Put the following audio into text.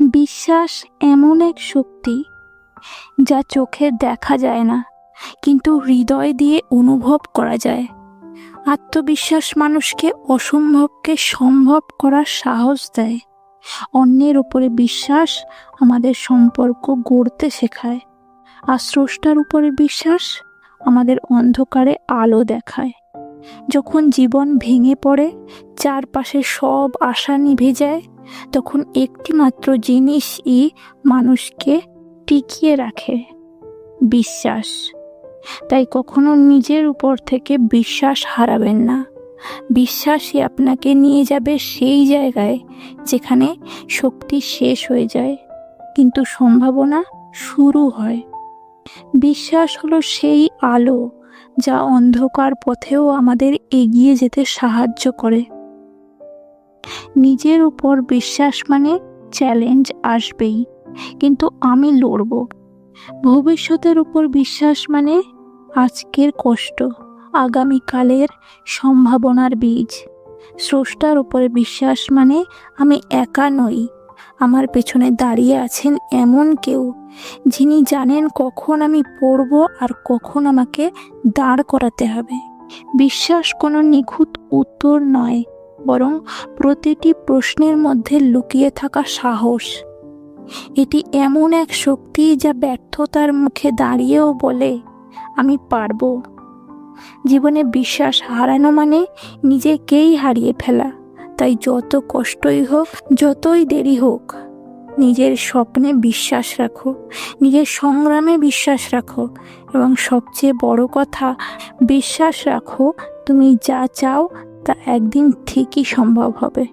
বিশ্বাস এমন এক শক্তি যা চোখে দেখা যায় না, কিন্তু হৃদয় দিয়ে অনুভব করা যায়। আত্মবিশ্বাস মানুষকে অসম্ভবকে সম্ভব করার সাহস দেয়। অন্যের উপরে বিশ্বাস আমাদের সম্পর্ক গড়তে শেখায়। আর স্রষ্টার উপরে বিশ্বাস আমাদের অন্ধকারে আলো দেখায়। যখন জীবন ভেঙে পড়ে, চারপাশে সব আশা নিভে যায়, তখন একটি মাত্র জিনিসই মানুষকে টিকিয়ে রাখে, বিশ্বাস। তাই কখনো নিজের উপর থেকে বিশ্বাস হারাবেন না। বিশ্বাসই আপনাকে নিয়ে যাবে সেই জায়গায় যেখানে শক্তি শেষ হয়ে যায়, কিন্তু সম্ভাবনা শুরু হয়। বিশ্বাস হলো সেই আলো যা অন্ধকার পথেও আমাদের এগিয়ে যেতে সাহায্য করে। নিজের উপর বিশ্বাস মানে চ্যালেঞ্জ আসবেই, কিন্তু আমি লড়ব। ভবিষ্যতের উপর বিশ্বাস মানে আজকের কষ্ট, আগামীকালের সম্ভাবনার বীজ। স্রষ্টার উপরে বিশ্বাস মানে আমি একা নই। আমার পেছনে দাঁড়িয়ে আছেন এমন কেউ, যিনি জানেন কখন আমি পড়ব আর কখন আমাকে দাঁড় করাতে হবে। বিশ্বাস কোনো নিখুঁত উত্তর নয়, বরং প্রতিটি প্রশ্নের মধ্যে লুকিয়ে থাকা সাহস। এটি এমন এক শক্তি যা ব্যর্থতার মুখে দাঁড়িয়েও বলে, আমি পারব। জীবনে বিশ্বাস হারানো মানে নিজেকেই হারিয়ে ফেলা। তাই যত কষ্টই হোক, যতই দেরি হোক, নিজের স্বপ্নে বিশ্বাস রাখো, নিজের সংগ্রামে বিশ্বাস রাখো এবং সবচেয়ে বড় কথা, বিশ্বাস রাখো তুমি যা চাও তা একদিন ঠিকই সম্ভব হবে।